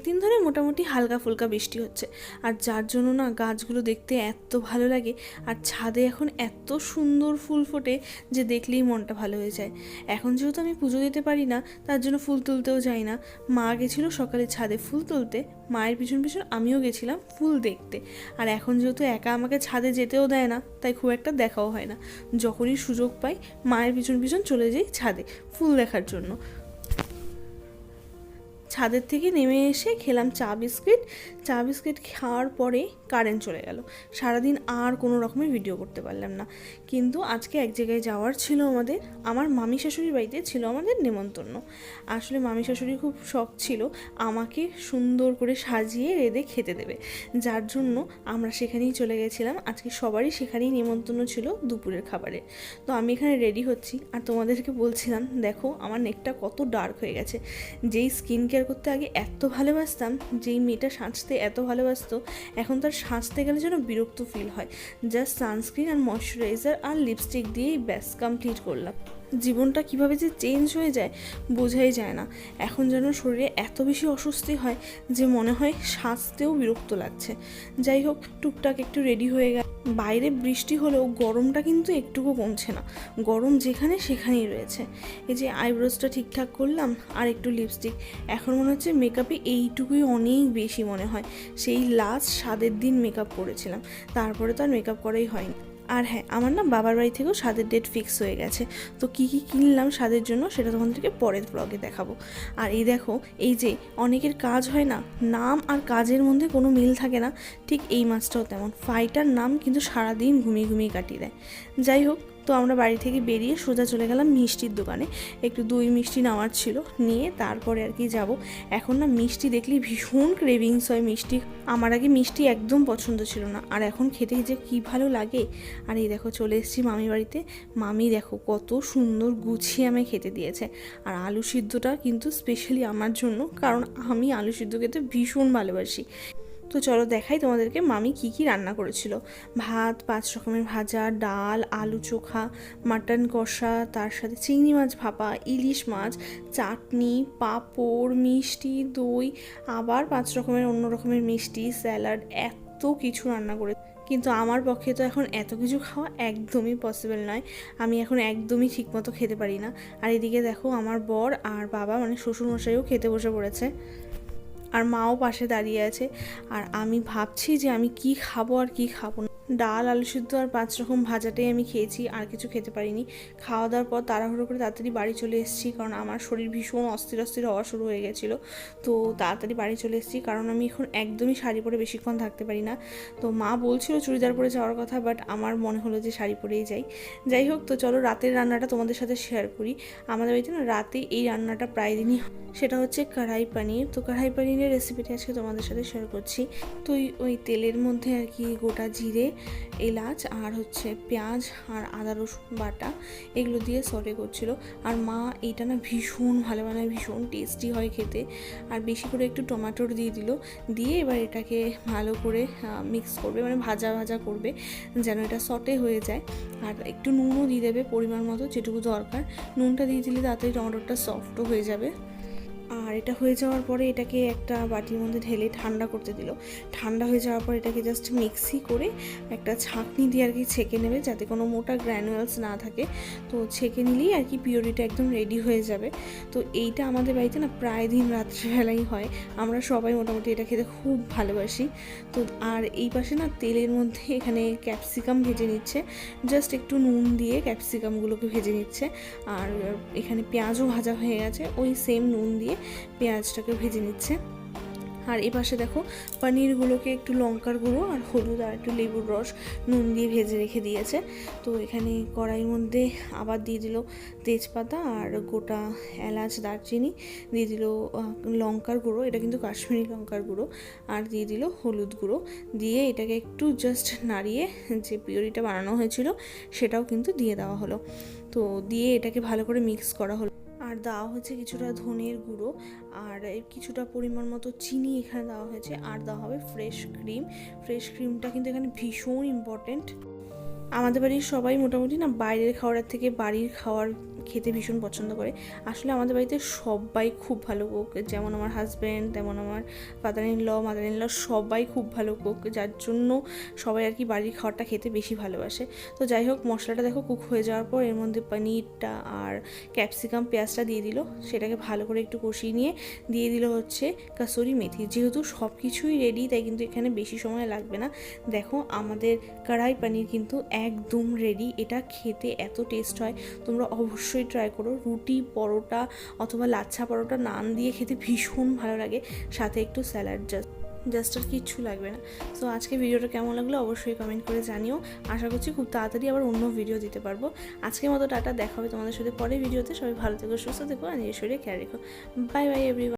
কয়েকদিন ধরে মোটামুটি হালকা ফুলকা বৃষ্টি হচ্ছে। আর যার জন্য না গাছগুলো দেখতে এত ভালো লাগে, আর ছাদে এখন এত সুন্দর ফুল ফোটে যে দেখলেই মনটা ভালো হয়ে যায়। এখন যেহেতু আমি পুজো দিতে পারি না, তার জন্য ফুল তুলতেও যাই না। মা গেছিল সকালে ছাদে ফুল তুলতে, মায়ের পিছন পিছন আমিও গেছিলাম ফুল দেখতে। আর এখন যেহেতু একা আমাকে ছাদে যেতেও দেয় না, তাই খুব একটা দেখাও হয় না। যখনই সুযোগ পাই, মায়ের পিছন পিছন চলে যাই ছাদে ফুল দেখার জন্য। ছাদের থেকে নেমে এসে খেলাম চা বিস্কিট। চা বিস্কিট খাওয়ার পরে কারেন্ট চলে গেল। সারাদিন আর কোনো রকমের ভিডিও করতে পারলাম না। কিন্তু আজকে এক জায়গায় যাওয়ার ছিল আমাদের। আমার মামি শাশুড়ির বাড়িতে ছিল আমাদের নেমন্তন্ন। আসলে মামি শাশুড়ি খুব শখ ছিল আমাকে সুন্দর করে সাজিয়ে রেঁধে খেতে দেবে। যার জন্য আমরা সেখানেই চলে গেছিলাম। আজকে সবারই সেখানেই নেমন্তন্ন ছিল দুপুরের খাবারে। তো আমি এখানে রেডি হচ্ছি। আর তোমাদেরকে বলছিলাম, দেখো আমার নেকটা কত ডার্ক হয়ে গেছে। যেই স্কিন কেয়ার করতে আগে এত ভালোবাসতাম, যেই মেয়েটা সাঁচতে এত ভালোবাসতো, এখন তার সাঁচতে গেলে যেন বিরক্ত ফিল হয়। জাস্ট সানস্ক্রিন আর ময়শ্চারাইজার আর লিপস্টিক দিয়েই ব্যাস কমপ্লিট করলাম। জীবনটা কীভাবে যে চেঞ্জ হয়ে যায় বোঝাই যায় না। এখন যেন শরীরে এত বেশি অস্বস্তি হয় যে মনে হয় সাজতেও বিরক্ত লাগছে। যাই হোক, টুকটাক একটু রেডি হয়ে গেল। বাইরে বৃষ্টি হলেও গরমটা কিন্তু একটুকু কমছে না। গরম যেখানে সেখানেই রয়েছে। এই যে আইব্রোজটা ঠিকঠাক করলাম আর একটু লিপস্টিক এখন মনে হচ্ছে মেকআপে এইটুকুই অনেক বেশি মনে হয়। সেই লাস্ট সাদের দিন মেকআপ করেছিলাম। তারপরে তো আর মেকআপ করাই হয়নি। আর হ্যাঁ আমার না বাবার বাড়ি থেকেও স্বাদের ডেট ফিক্স হয়ে গেছে। তো কী কী কিনলাম স্বাদের জন্য সেটা তোমাদেরকে পরের ব্লগে দেখাবো। আর এই দেখো, এই যে অনেকের কাজ হয় না, নাম আর কাজের মধ্যে কোনো মিল থাকে না, ঠিক এই মাছটাও তেমন। ফাইটার নাম কিন্তু সারাদিন ঘুমিয়ে ঘুমিয়ে কাটিয়ে দেয়। যাই হোক তো আমরা বাড়ি থেকে বেরিয়ে সোজা চলে গেলাম মিষ্টির দোকানে। একটু দই মিষ্টি নেওয়ার ছিল, নিয়ে তারপরে আর কি যাব। এখন না মিষ্টি দেখলে ভীষণ ক্রেভিংস হয় মিষ্টি। আমার আগে মিষ্টি একদম পছন্দ ছিল না, আর এখন খেতে যে কী ভালো লাগে। আর এই দেখো চলে এসেছি মামি বাড়িতে। মামি দেখো কত সুন্দর গুছিয়ে আমায় খেতে দিয়েছে। আর আলু সিদ্ধটা কিন্তু স্পেশালি আমার জন্য, কারণ আমি আলু সিদ্ধ খেতে ভীষণ ভালোবাসি। তো চলো দেখাই তোমাদেরকে মামি কি কি রান্না করেছিল। ভাত, পাঁচ রকমের ভাজা, ডাল, আলু চোখা, মাটন কষা, তার সাথে চিংড়ি মাছ ভাপা, ইলিশ মাছ, চাটনি, পাঁপড়, মিষ্টি, দই, আবার পাঁচ রকমের অন্য রকমের মিষ্টি, স্যালাড, এত কিছু রান্না করে। কিন্তু আমার পক্ষে তো এখন এত কিছু খাওয়া একদমই পসিবল নয়। আমি এখন একদমই ঠিকমতো খেতে পারি না। আর এদিকে দেখো আমার বর আর বাবা মানে শ্বশুরমশাইও খেতে বসে পড়েছে। আর মাও পাশে দাঁড়িয়ে আছে। আর আমি ভাবছি যে আমি কি খাব আর কি খাব না। ডাল, আলু সিদ্ধ আর পাঁচ রকম ভাজাটাই আমি খেয়েছি, আর কিছু খেতে পারিনি। খাওয়া দাওয়ার পর তাড়াহুড়ো করে তাড়াতাড়ি বাড়ি চলে এসেছি, কারণ আমার শরীর ভীষণ অস্থির অস্থির হওয়া শুরু হয়ে গেছিল। তো তাড়াতাড়ি বাড়ি চলে এসেছি, কারণ আমি এখন একদমই শাড়ি পরে বেশিক্ষণ থাকতে পারি না। তো মা বলছিল চুড়িদার পরে যাওয়ার কথা বাট আমার মনে হলো যে শাড়ি পরেই যাই। যাই হোক, তো চলো রাতের রান্নাটা তোমাদের সাথে শেয়ার করি। আমাদের বাড়িতে না রাতে এই রান্নাটা প্রায় দিনই সেটা হচ্ছে কড়াই পানির। তো কড়াই পানিরের রেসিপিটা আজকে তোমাদের সাথে শেয়ার করছি। তো ওই- ওই তেলের মধ্যে আর কি গোটা জিরে এলাচ আর হচ্ছে পেঁয়াজ আর আদা রসুন বাটা, এগুলো দিয়ে সরে করছিল। আর মা এটা না ভীষণ ভালো বানায়, ভীষণ টেস্টি হয় খেতে। আর বেশি করে একটু টমেটোর দিয়ে দিল, দিয়ে এবার এটাকে ভালো করে মিক্স করবে মানে ভাজা ভাজা করবে, যেন এটা সটে হয়ে যায়। আর একটু নুনও দিয়ে দেবে পরিমাণ মতো যেটুকু দরকার। নুনটা দিয়ে দিলে তাড়াতাড়ি টমেটোটা সফটও হয়ে যাবে। আর এটা হয়ে যাওয়ার পরে এটাকে একটা বাটির মধ্যে ঢেলে ঠান্ডা করতে দিল। ঠান্ডা হয়ে যাওয়ার পর এটাকে জাস্ট মিক্সি করে একটা ছাঁকনি দিয়ে আর কি ছেঁকে নেবে যাতে কোনো মোটা গ্র্যানুয়ালস না থাকে। তো ছেঁকে নিলেই আর কি পিওরিটা একদম রেডি হয়ে যাবে। তো এইটা আমাদের বাড়িতে না প্রায় দিন রাত্রিবেলাই হয়। আমরা সবাই মোটামুটি এটা খেতে খুব ভালোবাসি। তো আর এই পাশে না তেলের মধ্যে এখানে ক্যাপসিকাম ভেজে নিচ্ছে। জাস্ট একটু নুন দিয়ে ক্যাপসিকামগুলোকে ভেজে নিচ্ছে। আর এখানে পেঁয়াজও ভাজা হয়ে গেছে। ওই সেম নুন দিয়ে পেঁয়াজটাকে ভেজে নিচ্ছে। আর এ পাশে দেখো, পনিরগুলোকে একটু লঙ্কার গুঁড়ো আর হলুদ আর একটু লেবুর রস, নুন দিয়ে ভেজে রেখে দিয়েছে। তো এখানে কড়াইয়ের মধ্যে আবার দিয়ে দিল তেজপাতা আর গোটা এলাচ, দারচিনি, দিয়ে দিল লঙ্কার গুঁড়ো, এটা কিন্তু কাশ্মীরি লঙ্কার গুঁড়ো, আর দিয়ে দিল হলুদ গুঁড়ো। দিয়ে এটাকে একটু জাস্ট নাড়িয়ে যে পিওরিটা বানানো হয়েছিল, সেটাও কিন্তু দিয়ে দেওয়া হলো। তো দিয়ে এটাকে ভালো করে মিক্স করা হলো। আর দেওয়া হয়েছে কিছুটা ধনের গুঁড়ো, আর কিছুটা পরিমাণ মতো চিনি এখানে দেওয়া হয়েছে, আর দেওয়া হবে ফ্রেশ ক্রিম ফ্রেশ ক্রিমটা কিন্তু এখানে ভীষণ ইম্পর্টেন্ট আমাদের বাড়ির সবাই মোটামুটি না বাইরের খাওয়ার থেকে বাড়ির খাওয়ার খেতে ভীষণ পছন্দ করে। আসলে আমাদের বাড়িতে সবাই খুব ভালো কোক যেমন আমার হাজব্যান্ড তেমন আমার father in law mother in law সবাই খুব ভালো কোক যার জন্য সবাই আর কি বাড়ির খাবারটা খেতে বেশি ভালোবাসে। তো যাই হোক, মশলাটা দেখো কুক হয়ে যাওয়ার পর এর মধ্যে পনিরটা আর ক্যাপসিকাম পেঁয়াজটা দিয়ে দিল। সেটাকে ভালো করে একটু কষিয়ে নিয়ে দিয়ে দিল হচ্ছে কাসুরি মেথি। যেহেতু সব কিছুই রেডি তাই কিন্তু এখানে বেশি সময় লাগবে না। দেখো আমাদের কড়াই পানির কিন্তু একদম রেডি এটা খেতে এত টেস্ট হয়। তোমরা অবশ্যই ট্রাই করো। রুটি, পরোটা অথবা লাচ্ছা পরোটা নান দিয়ে খেতে ভীষণ ভালো লাগে। সাথে একটু স্যালাড জাস্ট জাস্ট আর কিচ্ছু লাগবে না। সো আজকে ভিডিওটা কেমন লাগল অবশ্যই কমেন্ট করে জানিও। আশা করছি খুব তাড়াতাড়ি আবার অন্য ভিডিও দিতে পারব। আজকের মতো টাটা, দেখা হবে তোমাদের সাথে পরে ভিডিওতে সবাই ভালো থেকো, সুস্থ থেকো, আর নিজের শরীরে খেয়াল রেখো। Bye bye everyone